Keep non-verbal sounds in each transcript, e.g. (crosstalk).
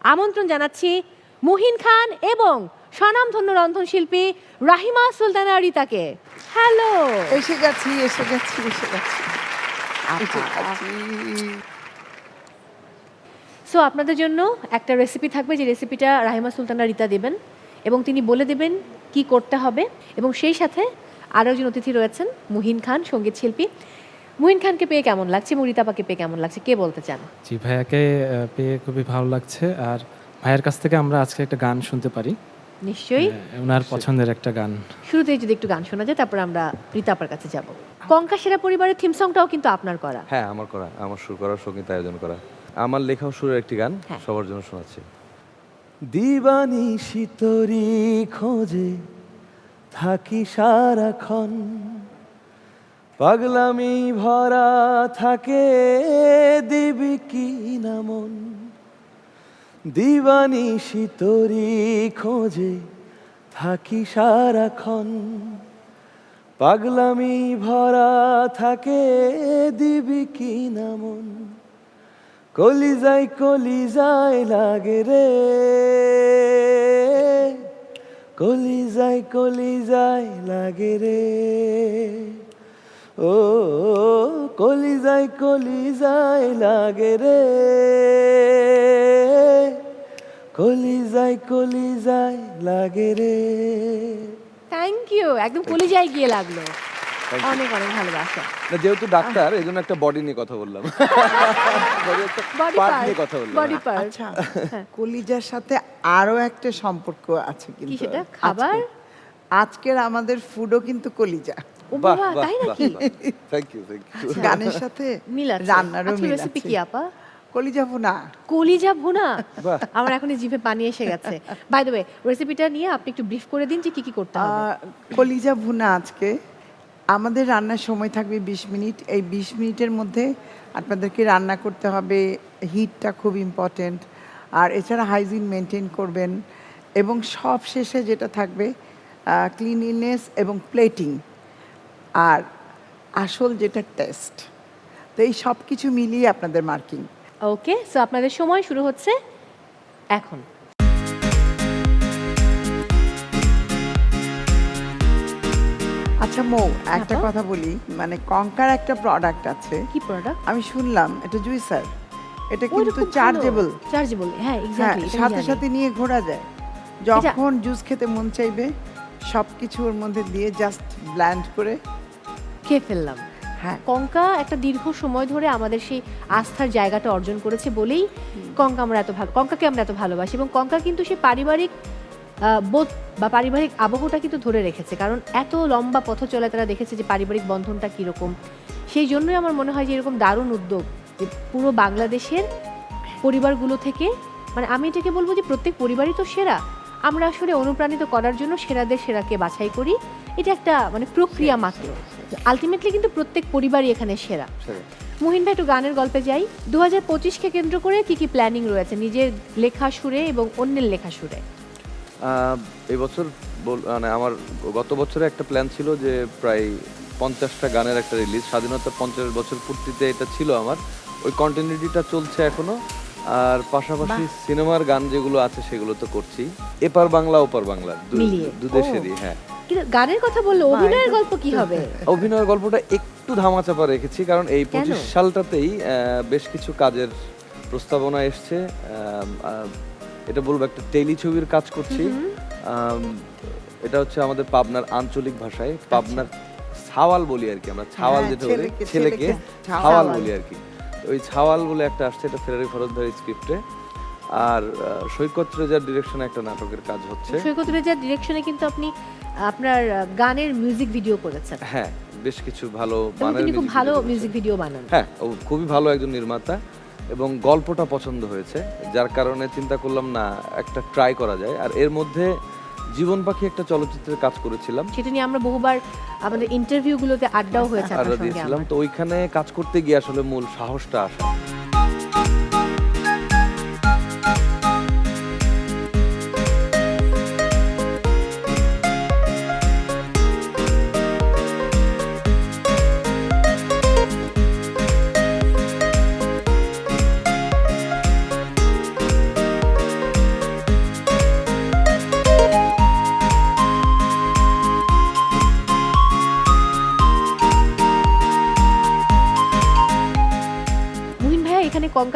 আমন্ত্রণ জানাচ্ছি মুহিন খান এবং স্বনামধন্য রন্ধনশিল্পী রাহিমা সুলতানা রিতাকে। হ্যালো। এসে গেছি এসে গেছি এসে গেছি। এসে গেছি। সো আপনাদের জন্য একটা রেসিপি থাকবে যে রেসিপিটা রাহিমা সুলতানা রিতা দেবেন এবং তিনি বলে দেবেন কি করতে হবে এবং সেই সাথে আরও একজন অতিথি রয়েছেন মুহিন খান সংগীত শিল্পী। মুহিন খানকে পেয়ে কেমন লাগছে? এবং রিতাপাকে পেয়ে কেমন লাগছে? কে বলতে চান? জি ভাইয়াকে পেয়ে খুবই ভালো লাগছে। আর ভাইয়ের কাছ থেকে আমরা আজকে একটা গান শুনতে পারি। নিশ্চয়ই। ওনার পছন্দের একটা গান। শুরুতেই যদি একটু গান শোনা যায় তারপর আমরা রিতাপার কাছে যাব। কঙ্কা সেরা পরিবারের থিম সংটাও কিন্তু আপনার করা। হ্যাঁ আমার করা। আমার সুর করা সংগীত আয়োজন করা। আমার লেখাও সুরের একটি গান হ্যাঁ। সবার জন্য শোনাচ্ছি। দিবানি শীতরি খোঁজে থাকি সারাক্ষণ। পাগলামি ভরা থাকে দিবি কি নামন দিবানি শীতরি খোঁজে থাকি সারাক্ষণ। পাগলামি ভরা থাকে দিবি কি নামন কলিজাই কলিজাই লাগে রে। কলিজাই কলিজাই লাগে রে। ও কলিজাই কলিজাই লাগে রে। কলিজাই কলিজাই লাগে রে। থ্যাংক ইউ একদম কলিজায় গিয়ে লাগল। অনেক অনেক ভালোবাসা। না যেহেতু ডাক্তার এই জন্য একটা বডি নিয়ে কথা বললাম। (laughs) বডি পার্ট নিয়ে কথা বললাম। বডি পার্ট আচ্ছা কলিজার সাথে আরও একটা সম্পর্ক আছে কিন্তু কি সেটা? খাবার? আজকের আমাদের ফুডও কিন্তু কলিজা। ও বাবা তাই নাকি? থ্যাংক ইউ থ্যাংক ইউ গানের সাথে মিল আছে। রান্নারও আজকে মিল রেসিপি কি আপা? কলিজা ভুনা। কলিজা ভুনা? আমার এখন জিভে পানি এসে গেছে। বাই দ্য ওয়ে রেসিপিটা নিয়ে আপনি একটু ব্রিফ করে দিন যে কি কি করতে হবে। কলিজা ভুনা আজকে। আমাদের রান্নার সময় থাকবে বিশ মিনিট। এই বিশ মিনিটের মধ্যে আপনাদেরকে রান্না করতে হবে। হিটটা খুব ইম্পর্টেন্ট আর এছাড়া হাইজিন মেনটেন করবেন। এবং সব শেষে যেটা থাকবে ক্লিনিনেস এবং প্লেটিং আর আসল যেটা টেস্ট তো এই সব কিছু মিলিয়ে আপনাদের মার্কিং ওকে সো আপনাদের সময় শুরু হচ্ছে এখন। আচ্ছা মৌ একটা কথা বলি। মানে কঙ্কার একটা প্রোডাক্ট আছে। কি প্রোডাক্ট আমি শুনলাম এটা জুইসার এটা কিন্তু চার্জেবল চার্জেবল হ্যাঁ হ্যাঁ এক্স্যাক্টলি সাথে সাথে নিয়ে ঘোরা যায়। যখন জুস খেতে মন চাইবে সব কিছু ওর মধ্যে দিয়ে জাস্ট ব্ল্যান্ড করে খেয়ে ফেললাম। হ্যাঁ। কঙ্কা একটা দীর্ঘ সময় ধরে আমাদের সেই আস্থার জায়গাটা অর্জন করেছে বলেই কঙ্কা আমরা এত ভালো কঙ্কাকে আমরা এত ভালোবাসি এবং কঙ্কা কিন্তু সেই পারিবারিক বোধ বা পারিবারিক আবহটা কিন্তু ধরে রেখেছে। কারণ এত লম্বা পথ চলে তারা দেখেছে যে পারিবারিক বন্ধনটা কীরকম। সেই জন্যই আমার মনে হয় যে এরকম দারুণ উদ্যোগ যে পুরো বাংলাদেশের পরিবারগুলো থেকে মানে আমি এটাকে বলব যে প্রত্যেক পরিবারই তো সেরা। আমরা আসলে অনুপ্রাণিত করার জন্য সেরাদের সেরাকে বাছাই করি। এটা একটা মানে প্রক্রিয়া মাত্র। আলটিমেটলি কিন্তু প্রত্যেক পরিবারই এখানে সেরা। মুহিন ভাই একটু গানের গল্পে যাই। দু হাজার পঁচিশকে কেন্দ্র করে কি কি প্ল্যানিং রয়েছে? নিজের লেখা সুরে এবং অন্যের লেখা সুরে। এই বছর মানে আমার গত বছরে একটা প্ল্যান ছিল যে প্রায় পঞ্চাশটা গানের একটা রিলিজ স্বাধীনতা পঞ্চাশ বছর পূর্তিতে এটা ছিল আমার। ওই কন্টিনিউটিটা চলছে এখনও। আর পাশাপাশি সিনেমার গান যেগুলো আছে সেগুলো তো করছি। এপার বাংলা ওপার বাংলা দু- মিলিয়ে। দু দেশেরই হ্যাঁ। কিন্তু গানের কথা বলল? অভিনয়ের গল্প কি হবে? অভিনয়ের গল্পটা একটু ধামাচাপা রেখেছি কারণ এই পঁচিশ সালটাতেই বেশ কিছু কাজের প্রস্তাবনা এসছে। এটা বলব একটা টেলি ছবির কাজ করছি। এটা হচ্ছে আমাদের পাবনার আঞ্চলিক ভাষায় পাবনার ছাওয়াল বলি আর কি আমরা ছাওয়াল হ্যাঁ, যেটা বলি ছেলেকে- ছাওয়াল। বলি আর কি। ওই ছাওয়াল বলে একটা আসছে এটা ফেরারি ফরজদারি স্ক্রিপ্টে। আর সৈকত রেজার ডিরেকশনে একটা নাটকের কাজ হচ্ছে। সৈকত রেজার ডিরেকশনে কিন্তু আপনি আপনার গানের মিউজিক ভিডিও করেছেন। হ্যাঁ বেশ কিছু ভালো তিনি খুব ভালো মিউজিক ভিডিও বানান। হ্যাঁ ও খুবই ভালো একজন নির্মাতা এবং গল্পটা পছন্দ হয়েছে যার কারণে চিন্তা করলাম না একটা ট্রাই করা যায়। আর এর মধ্যে জীবন পাখি একটা চলচ্চিত্রের কাজ করেছিলাম। সেটা নিয়ে আমরা বহুবার আমাদের ইন্টারভিউগুলোতে আড্ডাও হয়েছে আড্ডা দিয়েছিলাম। তো ওইখানে কাজ করতে গিয়ে আসলে মূল সাহসটা আসে।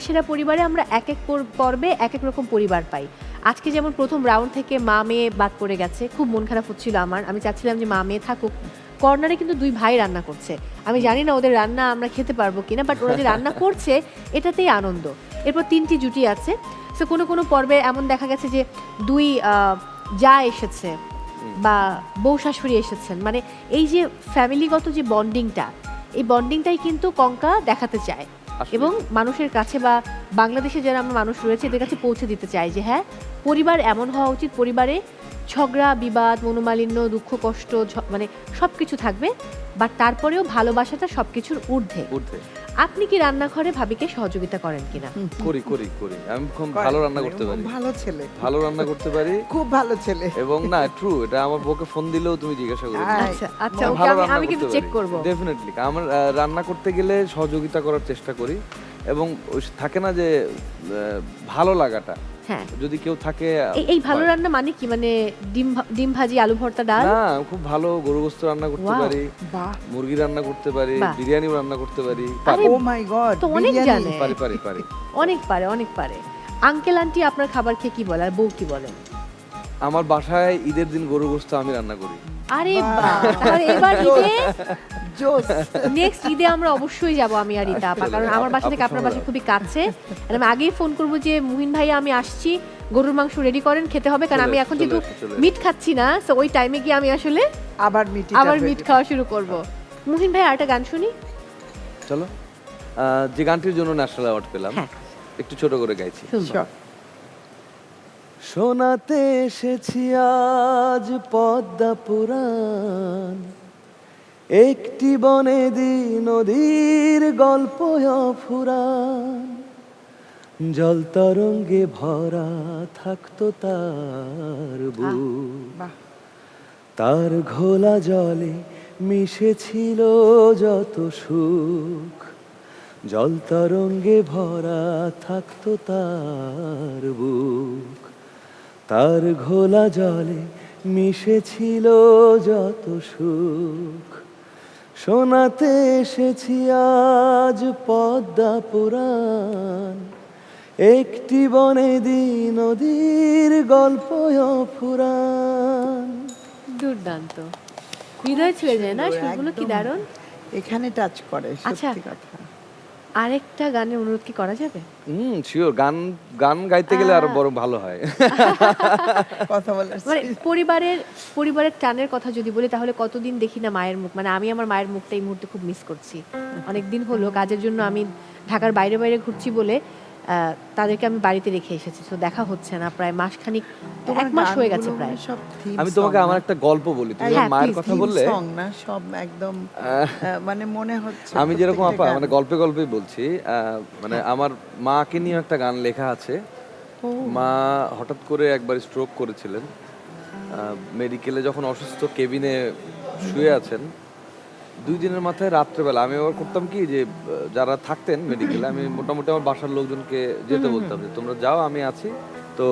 কঙ্কাশেরা পরিবারে আমরা এক এক পর্বে এক এক রকম পরিবার পাই। আজকে যেমন প্রথম রাউন্ড থেকে মা মেয়ে বাদ পড়ে গেছে, খুব মন খারাপ হচ্ছিল আমার। আমি চাচ্ছিলাম যে মা মেয়ে থাকুক। কর্নারে কিন্তু দুই ভাই রান্না করছে। আমি জানি না ওদের রান্না আমরা খেতে পারব কিনা বাট ওরা যে রান্না করছে, এটাতেই আনন্দ। এরপর তিনটি জুটি আছে। সো কোনো কোনো পর্বে এমন দেখা গেছে যে দুই যা এসেছে বা বউ শাশুড়ি এসেছেন। মানে এই যে ফ্যামিলিগত যে বন্ডিংটা এই বন্ডিংটাই কিন্তু কঙ্কা দেখাতে চায়। এবং মানুষের কাছে বা বাংলাদেশে যারা আমরা মানুষ রয়েছে এদের কাছে পৌঁছে দিতে চাই যে হ্যাঁ পরিবার এমন হওয়া উচিত। পরিবারে ঝগড়া বিবাদ মনোমালিন্য দুঃখ কষ্ট মানে সব কিছু থাকবে বাট তারপরেও ভালোবাসাটা সব কিছুর ঊর্ধ্বে। ঊর্ধ্বে। আপনি কি রান্নাঘরে ভাবিকে সহযোগিতা করেন কিনা? করি করি করি। আমি খুব ভালো রান্না করতে পারি। ভালো ছেলে। ভালো রান্না করতে পারি। খুব ভালো ছেলে। এবং না ট্রু এটা আমার বউকে ফোন দিলেও তুমি জিজ্ঞাসা করে হ্যাঁ, আচ্ছা আচ্ছা আমি ওকে ভালো আমি রান্না কিন্তু চেক। করব। ডেফিনেটলি আমার রান্না করতে গেলে সহযোগিতা করার চেষ্টা করি। এবং থাকে না যে ভালো লাগাটা। হ্যাঁ। যদি কেউ থাকে এই ভালো রান্না মানে কি? মানে ডিম ডিম ভাজি আলু ভর্তা ডাল? না খুব ভালো গরু গোস্ত রান্না করতে পারি। মুরগি রান্না করতে পারি বাহ। বিরিয়ানিও রান্না করতে পারি। ও মাই গড তো অনেক জানে। পারি পারি পারি। অনেক পারে অনেক পারে। আঙ্কেল আন্টি আপনার খাবার খেয়ে কি বলে? আর বউ কি বলে? আমার বাসায় ঈদের দিন গরু গোস্ত আমি রান্না করি। আরে বাহ তাহলে এবার ঈদে জোস নেক্সট (laughs) ঈদে আমরা অবশ্যই যাব আমি আর রীতা আপা কারণ আমার বাসা থেকে আপনার বাসা খুবই কাছে। আর আমি আগেই ফোন করব যে মুহিন ভাইয়া আমি আসছি গরুর মাংস রেডি করেন খেতে হবে কারণ আমি এখন যেহেতু। মিট খাচ্ছি না তো ওই টাইমে গিয়ে আমি আসলে আবার মিটি আবার মিট খাওয়া শুরু করব। মুহিন ভাই আরেকটা গান শুনি? চলো। আহ, যে গানটির জন্য ন্যাশনাল অ্যাওয়ার্ড পেলাম হ্যাঁ। একটু ছোট করে গাইছি। শোনাতে এসেছি আজ পদ্মা পুরাণ। একটি বনে দি নদীর গল্প ফুরান জল তরঙ্গে ভরা থাকতো তার বুক। তার ঘোলা জলে মিশেছিল যত সুখ। জল তরঙ্গে ভরা থাকতো তার বুক। তার ঘোলা জলে মিশেছিল যত সুখ। শোনাতে এসেছি আজ পদ্মা পুরাণ। একটি বনে দিন নদীর গল্প ফুরান দুর্দান্ত। হৃদয় ছুঁয়ে যায় না সেগুলো কি দারুণ দারুণ? এখানে টাচ করে আচ্ছা। সত্যি কথা। আরেকটা গানের অনুরোধ কি করা যাবে? হুম শিওর গান গান গাইতে গেলে আরও বড় ভালো হয়। কথা বলার মানে পরিবারের পরিবারের টানের কথা যদি বলি তাহলে কতদিন দেখি না মায়ের মুখ? মানে আমি আমার মায়ের মুখটা এই মুহূর্তে খুব মিস করছি। অনেক দিন হলো কাজের জন্য আমি ঢাকার বাইরে বাইরে ঘুরছি বলে তাদেরকে আমি বাড়িতে রেখে এসেছি তো দেখা হচ্ছে না প্রায় মাসখানিক তোমার এক মাস হয়ে গেছে প্রায়। হয় theme আমি তোমাকে আমার একটা গল্প বলি তুমি হ্যাঁ, মায়ের কথা বললে song না সব একদম মানে মনে হচ্ছে আমি যেরকম আপা মানে। গল্পে গল্পে বলছি আহ, মানে আমার মাকে নিয়ে একটা গান লেখা আছে। মা হঠাৎ করে একবার স্ট্রোক করেছিলেন মেডিকেলে যখন অসুস্থ কেবিনে শুয়ে আছেন দুই দিনের মাথায় রাত্রেবেলা আমি আবার করতাম কি যে যারা থাকতেন মেডিকেলে আমি মোটামুটি আমার বাসার লোকজনকে যেতে বলতাম যে তোমরা যাও আমি আছি। তো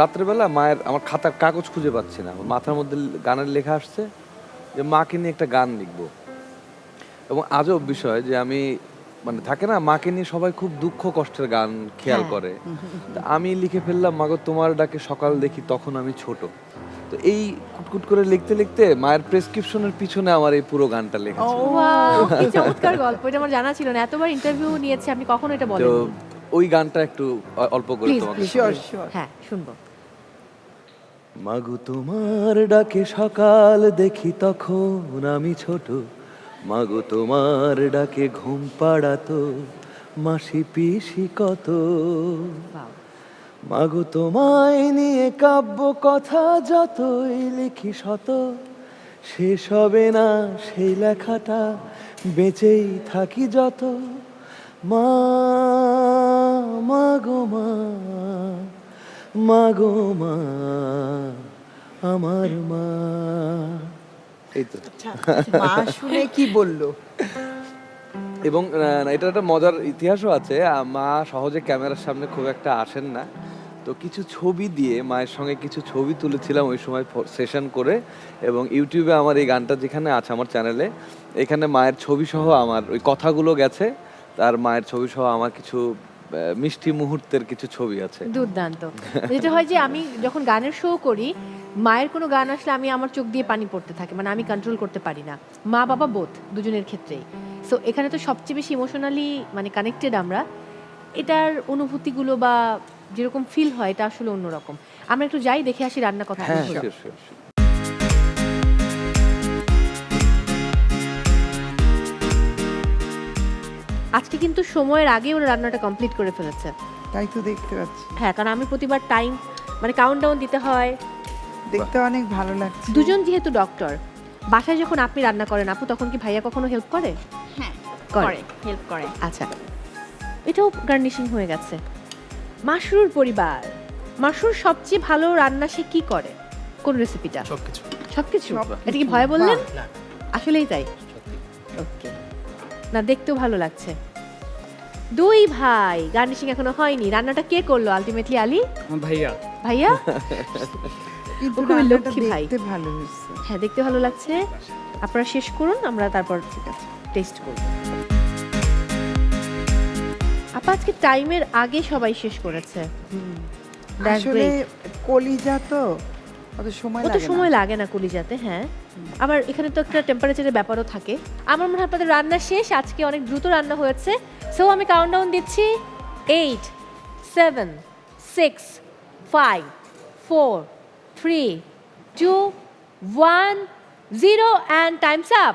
রাত্রেবেলা মায়ের আমার খাতার কাগজ খুঁজে পাচ্ছি না। মাথার মধ্যে গানের লেখা আসছে যে মাকে নিয়ে একটা গান লিখব। এবং আজব বিষয় যে আমি মানে থাকে না মাকে নিয়ে সবাই খুব দুঃখ কষ্টের গান খেয়াল হ্যাঁ। করে। তা আমি লিখে ফেললাম মাগো তোমার ডাকে সকাল দেখি তখন আমি ছোট। তো এই কুটকুট করে লিখতে লিখতে মায়ের প্রেসক্রিপশনের পিছনে আমার এই পুরো গানটা লেখা ছিল কি চমৎকার গল্প। এটা আমার জানা ছিল না। এতবার ইন্টারভিউ নিয়েছি আপনি কখনো এটা তো ওই গানটা একটু অল্প করে তোমাকে. হ্যাঁ শুনব। মাগো তোমার ডাকে সকাল দেখি তখন আমি ছোট। মাগো তোমার ডাকে ঘুম পাড়াতো। মাসি পিসি কত. মাগো তোমায় নিয়ে কাব্য কথা যতই লিখি শত শেষ হবে না সেই লেখাটা বেঁচেই থাকি যত। মা মাগো মা মাগো মা আমার মা। এই তো। আচ্ছা, মা শুনে কি বলল? এবং এটার এটা একটা মজার ইতিহাসও আছে। মা সহজে ক্যামেরার সামনে খুব একটা আসেন না। তো কিছু ছবি দিয়ে মায়ের সঙ্গে কিছু ছবি তুলেছিলাম ওই সময় সেশন করে এবং ইউটিউবে আমার এই গানটা যেখানে আছে আমার চ্যানেলে, এখানে মায়ের ছবি সহ আমার ওই কথাগুলো গেছে। তার মায়ের ছবি সহ আমার কিছু মিষ্টি মুহূর্তের কিছু ছবি আছে। দুর্দান্ত। যেটা হয় যে আমি যখন গানের শো করি মায়ের কোনো গান আসলে আমি আমার চোখ দিয়ে পানি পড়তে থাকে মানে আমি কন্ট্রোল করতে পারি না। মা বাবা বোধ দুজনের ক্ষেত্রেই। সো এখানে তো সবচেয়ে বেশি ইমোশনালি মানে কানেক্টেড আমরা। এটার অনুভূতিগুলো বা যেরকম ফিল হয় এটা আসলে অন্যরকম। আমরা একটু যাই দেখে আসি রান্না কথা আজকে কিন্তু সময়ের আগে ওরা রান্নাটা কমপ্লিট করে ফেলেছে। তাই তো দেখতে পাচ্ছি। হ্যাঁ কারণ আমি প্রতিবার টাইম মানে কাউন্টডাউন দিতে হয়। দেখতে অনেক ভালো লাগছে। দুজন যেহেতু ডক্টর বাসায় যখন আপনি রান্না করেন আপু তখন কি ভাইয়া কখনো হেল্প করে? হ্যাঁ করে। হেল্প করে। আচ্ছা এটাও গার্নিশিং হয়ে গেছে। মাশরুর পরিবার মাশরুর সবচেয়ে ভালো রান্না সে কি করে? কোন রেসিপিটা সবকিছু। সবকিছু? সবকিছু। এটা কি ভয় বললেন? না আসলেই তাই। ওকে না দেখতেও ভালো লাগছে। দুই ভাই গার্নিশিং এখনও হয়নি। রান্নাটা কে করল আলটিমেটলি আলী? ভাইয়া। ভাইয়া? খুবই লক্ষ্মী ভাই। ভালো হয়েছে। হ্যাঁ দেখতে ভালো লাগছে। আপনারা শেষ করুন আমরা তারপর ঠিক আছে টেস্ট করব। আপা আজকে টাইমের আগে সবাই শেষ করেছে। আসলে কলিজা তো অত সময় তো সময় লাগে না কলিজাতে হ্যাঁ। আবার এখানে তো একটা টেম্পারেচারের ব্যাপারও থাকে। আমার মনে হয় আপনাদের রান্না শেষ, আজকে অনেক দ্রুত রান্না হয়েছে। সো আমি কাউন্ট ডাউন দিচ্ছি। Eight seven six five four three two one zero and time's up